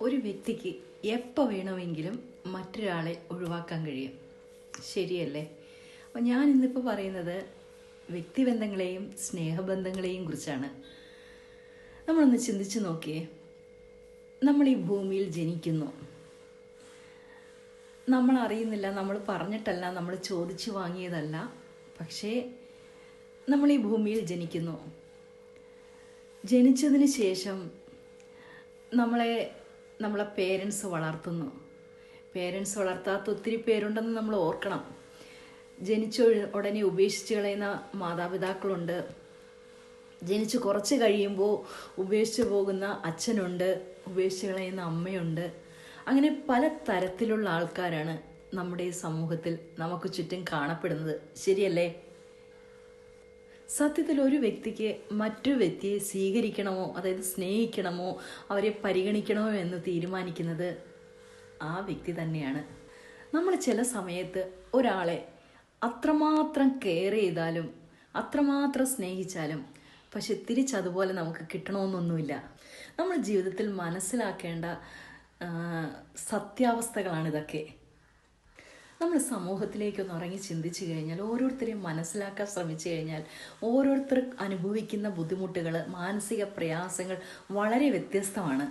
ഒരു വ്യക്തിക്ക് എപ്പോൾ വേണമെങ്കിലും മറ്റൊരാളെ ഒഴിവാക്കാൻ കഴിയും. ശരിയല്ലേ? അപ്പോൾ ഞാൻ ഇന്നിപ്പോൾ പറയുന്നത് വ്യക്തിബന്ധങ്ങളെയും സ്നേഹബന്ധങ്ങളെയും കുറിച്ചാണ്. നമ്മളൊന്ന് ചിന്തിച്ച് നോക്കിയേ. നമ്മൾ ഈ ഭൂമിയിൽ ജനിക്കുന്നു. നമ്മൾ അറിയുന്നില്ല നമ്മൾ പറഞ്ഞിട്ടല്ല നമ്മൾ ചോദിച്ചു വാങ്ങിയതല്ല. പക്ഷേ നമ്മൾ ഈ ഭൂമിയിൽ ജനിക്കുന്നു. ജനിച്ചതിന് ശേഷം നമ്മളെ നമ്മളെ പേരൻസ് വളർത്തുന്നു. പേരൻസ് വളർത്താത്ത ഒത്തിരി പേരുണ്ടെന്ന് നമ്മൾ ഓർക്കണം. ജനിച്ച ഉടനെ ഉപേക്ഷിച്ച് കളയുന്ന മാതാപിതാക്കളുണ്ട്. ജനിച്ച് കുറച്ച് കഴിയുമ്പോൾ ഉപേക്ഷിച്ച് പോകുന്ന അച്ഛനുണ്ട് ഉപേക്ഷിച്ച് കളയുന്ന അമ്മയുണ്ട്. അങ്ങനെ പല തരത്തിലുള്ള ആൾക്കാരാണ് നമ്മുടെ ഈ സമൂഹത്തിൽ നമുക്ക് ചുറ്റും കാണപ്പെടുന്നത്. ശരിയല്ലേ? സത്യത്തിൽ ഒരു വ്യക്തിക്ക് മറ്റൊരു വ്യക്തിയെ സ്വീകരിക്കണമോ അതായത് സ്നേഹിക്കണമോ അവരെ പരിഗണിക്കണമോ എന്ന് തീരുമാനിക്കുന്നത് ആ വ്യക്തി തന്നെയാണ്. നമ്മൾ ചില സമയത്ത് ഒരാളെ അത്രമാത്രം കെയർ ചെയ്താലും അത്രമാത്രം സ്നേഹിച്ചാലും പക്ഷെ തിരിച്ചതുപോലെ നമുക്ക് കിട്ടണമെന്നൊന്നുമില്ല നമ്മൾ ജീവിതത്തിൽ മനസ്സിലാക്കേണ്ട സത്യാവസ്ഥകളാണ് സത്യാവസ്ഥകളാണിതൊക്കെ നമ്മൾ സമൂഹത്തിലേക്കൊന്ന് ഇറങ്ങി ചിന്തിച്ചു കഴിഞ്ഞാൽ ഓരോരുത്തരെയും മനസ്സിലാക്കാൻ ശ്രമിച്ചു കഴിഞ്ഞാൽ ഓരോരുത്തർ അനുഭവിക്കുന്ന ബുദ്ധിമുട്ടുകൾ മാനസിക പ്രയാസങ്ങൾ വളരെ വ്യത്യസ്തമാണ്.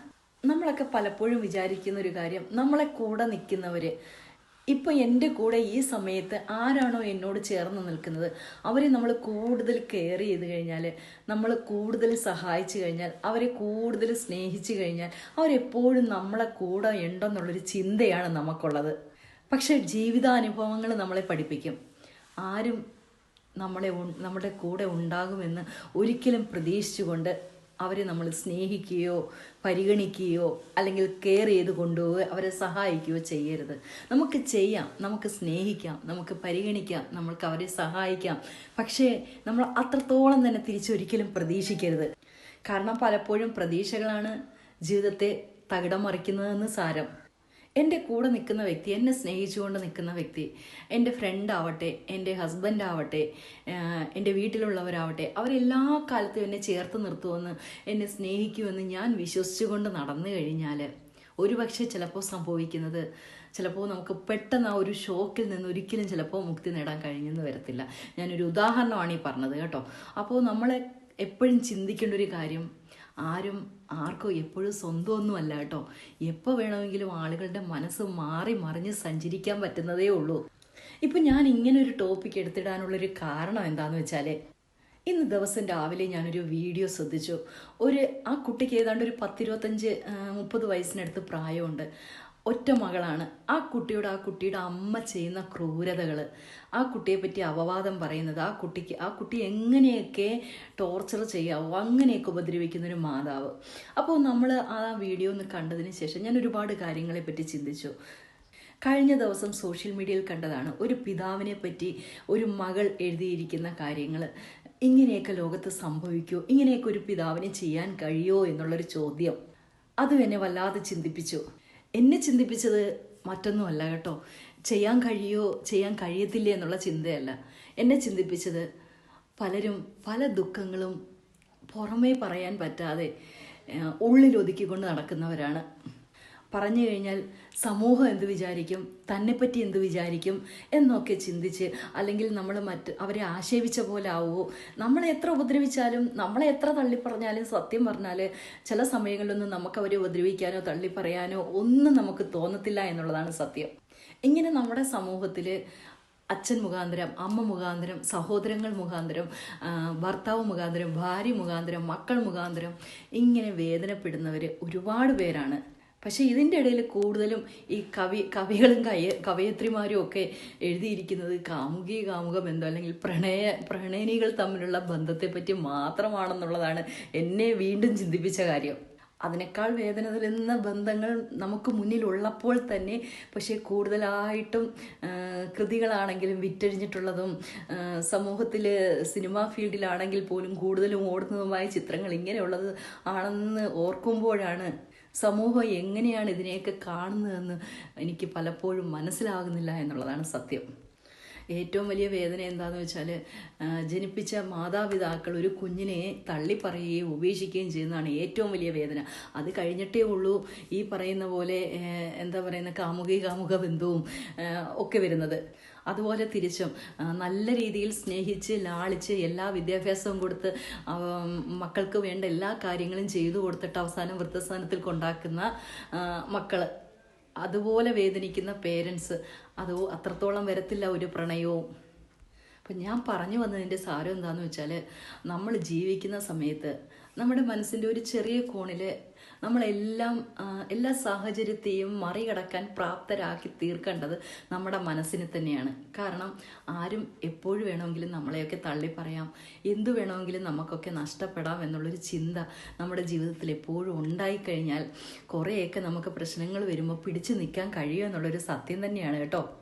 നമ്മളൊക്കെ പലപ്പോഴും വിചാരിക്കുന്ന ഒരു കാര്യം നമ്മളെ കൂടെ നിൽക്കുന്നവര് ഇപ്പം എന്റെ കൂടെ ഈ സമയത്ത് ആരാണോ എന്നോട് ചേർന്ന് നിൽക്കുന്നത് അവരെ നമ്മൾ കൂടുതൽ കെയർ ചെയ്ത് കഴിഞ്ഞാൽ നമ്മൾ കൂടുതൽ സഹായിച്ചു കഴിഞ്ഞാൽ അവരെ കൂടുതൽ സ്നേഹിച്ചു കഴിഞ്ഞാൽ അവരെപ്പോഴും നമ്മളെ കൂടെ ഉണ്ടെന്നുള്ളൊരു ചിന്തയാണ് നമുക്കുള്ളത്. പക്ഷെ ജീവിതാനുഭവങ്ങൾ നമ്മളെ പഠിപ്പിക്കും. ആരും നമ്മളെ നമ്മുടെ കൂടെ ഉണ്ടാകുമെന്ന് ഒരിക്കലും പ്രതീക്ഷിച്ചുകൊണ്ട് അവരെ നമ്മൾ സ്നേഹിക്കുകയോ പരിഗണിക്കുകയോ അല്ലെങ്കിൽ കെയർ ചെയ്ത് കൊണ്ടുപോവുകയോ അവരെ സഹായിക്കുകയോ ചെയ്യരുത്. നമുക്ക് ചെയ്യാം നമുക്ക് സ്നേഹിക്കാം നമുക്ക് പരിഗണിക്കാം നമുക്ക് അവരെ സഹായിക്കാം. പക്ഷേ നമ്മൾ അത്രത്തോളം തന്നെ തിരിച്ചൊരിക്കലും പ്രതീക്ഷിക്കരുത്. കാരണം പലപ്പോഴും പ്രതീക്ഷകളാണ് ജീവിതത്തെ തകിടം മറിക്കുന്നതെന്ന് സാരം. എന്റെ കൂടെ നിൽക്കുന്ന വ്യക്തി എന്നെ സ്നേഹിച്ചുകൊണ്ട് നിൽക്കുന്ന വ്യക്തി എന്റെ ഫ്രണ്ട് ആവട്ടെ എന്റെ ഹസ്ബൻഡ് ആവട്ടെ എന്റെ വീട്ടിലുള്ളവരാവട്ടെ അവരെല്ലാ കാലത്തും എന്നെ ചേർത്ത് നിർത്തുമെന്ന് എന്നെ സ്നേഹിക്കുമെന്ന് ഞാൻ വിശ്വസിച്ചുകൊണ്ട് നടന്നു കഴിഞ്ഞാൽ ഒരുപക്ഷെ ചിലപ്പോൾ സംഭവിക്കുന്നത് ചിലപ്പോൾ നമുക്ക് പെട്ടെന്ന് ആ ഒരു ഷോക്കിൽ നിന്ന് ഒരിക്കലും ചിലപ്പോൾ മുക്തി നേടാൻ കഴിഞ്ഞെന്ന് വരത്തില്ല. ഞാനൊരു ഉദാഹരണമാണ് ഈ പറഞ്ഞത് കേട്ടോ. അപ്പോൾ നമ്മളെ എപ്പോഴും ചിന്തിക്കേണ്ട ഒരു കാര്യം ആരും ആർക്കും എപ്പോഴും സ്വന്തമൊന്നുമല്ല കേട്ടോ. എപ്പോൾ വേണമെങ്കിലും ആളുകളുടെ മനസ്സ് മാറി മറിഞ്ഞ് സഞ്ചരിക്കാൻ പറ്റുന്നതേ ഉള്ളൂ. ഇപ്പം ഞാൻ ഇങ്ങനെ ഒരു ടോപ്പിക് എടുത്തിടാനുള്ളൊരു കാരണം എന്താണെന്ന് വെച്ചാൽ ഇന്ന് ദിവസം രാവിലെ ഞാനൊരു വീഡിയോ ശ്രദ്ധിച്ചു. ഒരു ആ കുട്ടിക്ക് ഏതാണ്ട് ഒരു പത്തിരുപത്തഞ്ച് മുപ്പത് വയസ്സിനടുത്ത് പ്രായമുണ്ട്. ഒറ്റ മകളാണ്. ആ കുട്ടിയോട് ആ കുട്ടിയുടെ അമ്മ ചെയ്യുന്ന ക്രൂരതകൾ ആ കുട്ടിയെപ്പറ്റി അപവാദം പറയുന്നത് ആ കുട്ടിക്ക് ആ കുട്ടി എങ്ങനെയൊക്കെ ടോർച്ചർ ചെയ്യാവോ അങ്ങനെയൊക്കെ ഉപദ്രവിക്കുന്ന ഒരു മാതാവ്. അപ്പോൾ നമ്മൾ ആ വീഡിയോ ഒന്ന് കണ്ടതിന് ശേഷം ഞാൻ ഒരുപാട് കാര്യങ്ങളെപ്പറ്റി ചിന്തിച്ചു. കഴിഞ്ഞ ദിവസം സോഷ്യൽ മീഡിയയിൽ കണ്ടതാണ് ഒരു പിതാവിനെ പറ്റി ഒരു മകൾ എഴുതിയിരിക്കുന്ന കാര്യങ്ങൾ ഇങ്ങനെയൊക്കെ ലോകത്ത് സംഭവിക്കുമോ ഇങ്ങനെയൊക്കെ ഒരു പിതാവിനെ ചെയ്യാൻ കഴിയുമോ എന്നുള്ളൊരു ചോദ്യം. അതും എന്നെ വല്ലാതെ ചിന്തിപ്പിച്ചു. എന്നെ ചിന്തിപ്പിച്ചത് മറ്റൊന്നുമല്ല കേട്ടോ. ചെയ്യാൻ കഴിയോ ചെയ്യാൻ കഴിയത്തില്ല എന്നുള്ള ചിന്തയല്ല. എന്നെ ചിന്തിപ്പിച്ചത് പലരും പല ദുഃഖങ്ങളും പുറമേ പറയാൻ പറ്റാതെ ഉള്ളിലൊതുക്കിക്കൊണ്ട് നടക്കുന്നവരാണ് പറഞ്ഞു കഴിഞ്ഞാൽ സമൂഹം എന്ത് വിചാരിക്കും? തന്നെപ്പറ്റി എന്ത് വിചാരിക്കും? എന്നൊക്കെ ചിന്തിച്ച് അല്ലെങ്കിൽ നമ്മൾ മറ്റ് അവരെ ആക്ഷേപിച്ച പോലെ ആവുമോ നമ്മളെ എത്ര ഉപദ്രവിച്ചാലും നമ്മളെ എത്ര തള്ളിപ്പറഞ്ഞാലും സത്യം പറഞ്ഞാൽ ചില സമയങ്ങളിലൊന്നും നമുക്ക് അവരെ ഉപദ്രവിക്കാനോ തള്ളിപ്പറയാനോ ഒന്നും നമുക്ക് തോന്നത്തില്ല എന്നുള്ളതാണ് സത്യം. ഇങ്ങനെ നമ്മുടെ സമൂഹത്തിൽ അച്ഛൻ മുഖാന്തരം അമ്മ മുഖാന്തരം സഹോദരങ്ങൾ മുഖാന്തരം ഭർത്താവ് മുഖാന്തരം ഭാര്യ മുഖാന്തരം മക്കൾ മുഖാന്തരം ഇങ്ങനെ വേദനപ്പെടുന്നവർ ഒരുപാട് പേരാണ്. പക്ഷേ ഇതിന്റെ ഇടയിൽ കൂടുതലും ഈ കവി കവികളും കയ കവയത്രിമാരും ഒക്കെ എഴുതിയിരിക്കുന്നത് കാമുകി കാമുകം എന്തോ അല്ലെങ്കിൽ പ്രണയ പ്രണയനികൾ തമ്മിലുള്ള ബന്ധത്തെപ്പറ്റി മാത്രമാണെന്നുള്ളതാണ് എന്നെ വീണ്ടും ചിന്തിപ്പിച്ച കാര്യം. അതിനേക്കാൾ വേദന തരുന്ന ബന്ധങ്ങൾ നമുക്ക് മുന്നിലുള്ളപ്പോൾ തന്നെ പക്ഷേ കൂടുതലായിട്ടും കൃതികളാണെങ്കിലും വിറ്റഴിഞ്ഞിട്ടുള്ളതും സമൂഹത്തിൽ സിനിമാ ഫീൽഡിലാണെങ്കിൽ പോലും കൂടുതലും ഓടുന്നതുമായ ചിത്രങ്ങൾ ഇങ്ങനെയുള്ളത് ആണെന്ന് ഓർക്കുമ്പോഴാണ് സമൂഹം എങ്ങനെയാണ് ഇതിനെയൊക്കെ കാണുന്നതെന്ന് എനിക്ക് പലപ്പോഴും മനസ്സിലാകുന്നില്ല എന്നുള്ളതാണ് സത്യം. ഏറ്റവും വലിയ വേദന എന്താണെന്ന് വെച്ചാൽ ജനിപ്പിച്ച മാതാപിതാക്കൾ ഒരു കുഞ്ഞിനെ തള്ളിപ്പറയുകയും ഉപേക്ഷിക്കുകയും ചെയ്യുന്നതാണ് ഏറ്റവും വലിയ വേദന. അത് കഴിഞ്ഞിട്ടേ ഉള്ളൂ ഈ പറയുന്ന പോലെ എന്താ പറയുന്ന കാമുകി കാമുക ബന്ധവും ഒക്കെ വരുന്നത്. അതുപോലെ തിരിച്ചും നല്ല രീതിയിൽ സ്നേഹിച്ച് ലാളിച്ച് എല്ലാ വിദ്യാഭ്യാസവും കൊടുത്ത് മക്കൾക്ക് വേണ്ട എല്ലാ കാര്യങ്ങളും ചെയ്തു കൊടുത്തിട്ട് അവസാനം വൃദ്ധസ്ഥാനത്തിൽ കൊണ്ടാക്കുന്ന ആ, മക്കൾ. അതുപോലെ വേദനിക്കുന്ന പേരൻസ് അത് അത്രത്തോളം വരത്തില്ല ഒരു പ്രണയവും. അപ്പം ഞാൻ പറഞ്ഞു വന്നതിന്റെ സാരം എന്താണെന്ന് വെച്ചാൽ നമ്മൾ ജീവിക്കുന്ന സമയത്ത് നമ്മുടെ മനസ്സിന്റെ ഒരു ചെറിയ കോണിൽ നമ്മളെല്ലാം എല്ലാ സാഹചര്യത്തെയും മറികടക്കാൻ പ്രാപ്തരാക്കി തീർക്കേണ്ടത് നമ്മുടെ മനസ്സിനെ തന്നെയാണ്. കാരണം ആരും എപ്പോഴും വേണമെങ്കിലും നമ്മളെയൊക്കെ തള്ളി പറയാം. എന്തു വേണമെങ്കിലും നമുക്കൊക്കെ നഷ്ടപ്പെടാം എന്നുള്ളൊരു ചിന്ത നമ്മുടെ ജീവിതത്തിൽ എപ്പോഴും ഉണ്ടായിക്കഴിഞ്ഞാൽ കുറേയൊക്കെ നമുക്ക് പ്രശ്നങ്ങൾ വരുമ്പോൾ പിടിച്ചു നിൽക്കാൻ കഴിയുമെന്നുള്ളൊരു സത്യം തന്നെയാണ് കേട്ടോ.